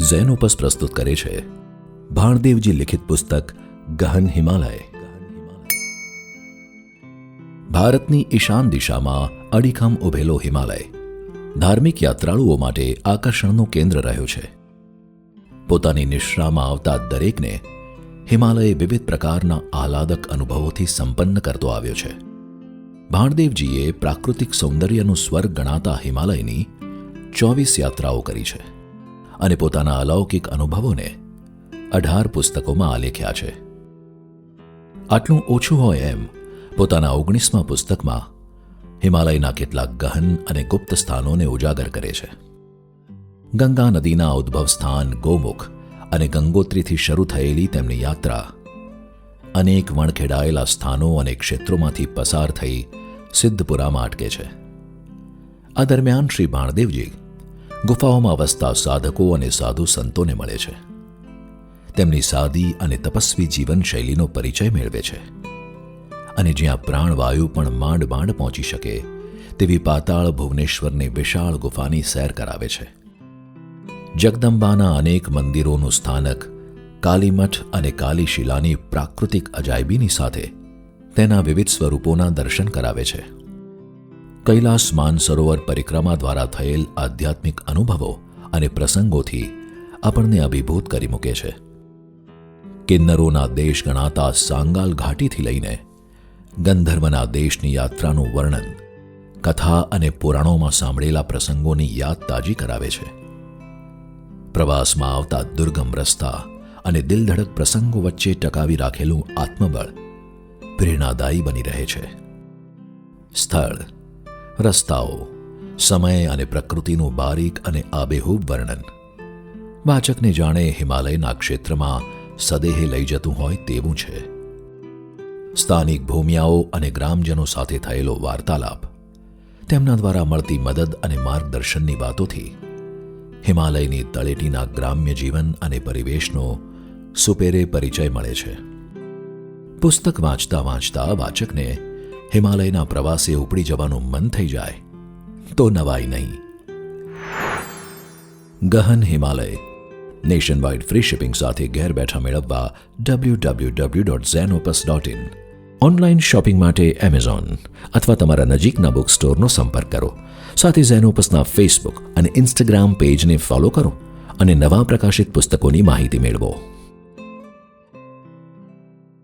Xenopus પ્રસ્તુત કરે છે. ભાણદેવજી લિખિત પુસ્તક ગહન હિમાલય. ભારતની ઈશાન દિશામાં અડીખમ ઉભેલો હિમાલય. ધાર્મિક યાત્રાળુઓ માટે આકર્ષણનું કેન્દ્ર રહ્યો છે. પોતાની નિશ્રામાં આવતા દરેકને હિમાલય વિવિધ પ્રકારના આહલાદક અનુભવોથી સંપન્ન કરતો આવ્યો છે. ભાણદેવજીએ પ્રાકૃતિક સૌંદર્યનું સ્વર્ગ ગણાતા હિમાલયની ચોવીસ યાત્રાઓ કરી છે. અને પોતાના અલૌકિક અનુભવોને અઢાર પુસ્તકોમાં આલેખ્યા છે. આટલું ઓછું હોય એમ પોતાના ઓગણીસમા પુસ્તકમાં હિમાલયના કેટલાક ગહન અને ગુપ્ત સ્થાનોને ઉજાગર કરે છે. ગંગા નદીના ઉદ્ભવ સ્થાન ગોમુખ અને ગંગોત્રીથી શરૂ થયેલી તેમની યાત્રા અનેક વણખેડાયેલા સ્થાનો અને ક્ષેત્રોમાંથી પસાર થઈ સિદ્ધપુરામાં અટકે છે. આ દરમિયાન શ્રી ભાણદેવજી ગુફાઓમાં વસતા સાધકો અને સાધુ સંતોને મળે છે. તેમની સાદી અને તપસ્વી જીવનશૈલીનો પરિચય મેળવે છે. અને જ્યાં પ્રાણવાયુ પણ માંડ માંડ પહોંચી શકે, તેવી પાતાળ ભુવનેશ્વરની વિશાળ ગુફાની સેર કરાવે છે. જગદંબાના અનેક મંદિરોનું સ્થાનક, કાલીમઠ અને કાલીશિલાની પ્રાકૃતિક અજાયબીની સાથે તેના વિવિધ સ્વરૂપોના દર્શન કરાવે છે. કૈલાસ માનસરોવર પરિક્રમા દ્વારા થયેલ આધ્યાત્મિક અનુભવો અને પ્રસંગોથી આપણને અભિભૂત કરી મૂકે છે. કિન્નરોના દેશ ગણાતા સાંગાલ ઘાટીથી લઈને ગંધર્વના દેશની યાત્રાનું વર્ણન, કથા અને પુરાણોમાં સાંભળેલા પ્રસંગોની યાદ તાજી કરાવે છે. પ્રવાસમાં આવતા દુર્ગમ રસ્તા અને દિલધડક પ્રસંગો વચ્ચે ટકાવી રાખેલું આત્મબળ પ્રેરણાદાયી બની રહે છે. સ્થળ રસ્તાઓ, સમય અને પ્રકૃતિનું બારીક અને આબેહૂબ વર્ણન. વાચકને જાણે હિમાલયના ક્ષેત્રમાં સદેહે લઈ જતું હોય તેવું છે. સ્થાનિક ભૂમિયાઓ અને ગ્રામજનો સાથે થયેલો વાર્તાલાપ, તેમના દ્વારા મળતી મદદ અને માર્ગદર્શનની વાતોથી હિમાલયની તળેટીના ગ્રામ્ય જીવન અને પરિવેશનો સુપેરે પરિચય મળે છે. પુસ્તક વાંચતા વાંચતા વાચકને હિમાલયના પ્રવાસે ઉપડી જવાનું મન થઈ જાય, તો નવાઈ નહીં. ગહન Himalaya nation wide free shipping સાથે ઘેર બેઠા મેળવવા W W W dot Zenopus dot in online shopping માટે એમેઝોન અથવા તમારા નજીકના બુક સ્ટોરનો સંપર્ક કરો. સાથે ઝેનોપસના ફેસબુક અને ઇન્સ્ટાગ્રામ પેજને ફોલો કરો અને નવા પ્રકાશિત પુસ્તકોની માહિતી મેળવો.